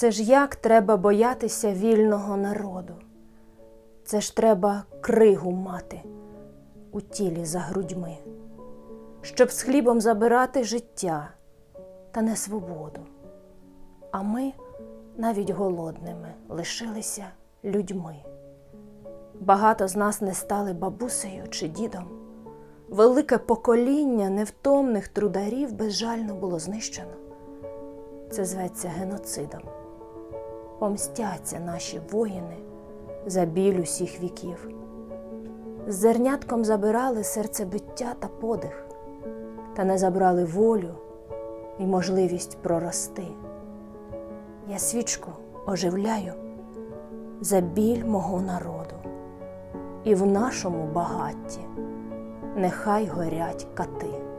Це ж як треба боятися вільного народу? Це ж треба кригу мати у тілі за грудьми, щоб з хлібом забирати життя та не свободу. А ми навіть голодними лишилися людьми. Багато з нас не стали бабусею чи дідом. Велике покоління невтомних трударів безжально було знищено. Це зветься геноцидом. Помстяться наші воїни за біль усіх віків. З зернятком забирали серцебиття та подих, та не забрали волю і можливість прорости. Я свічку оживляю за біль мого народу, і в нашому багатті нехай горять кати.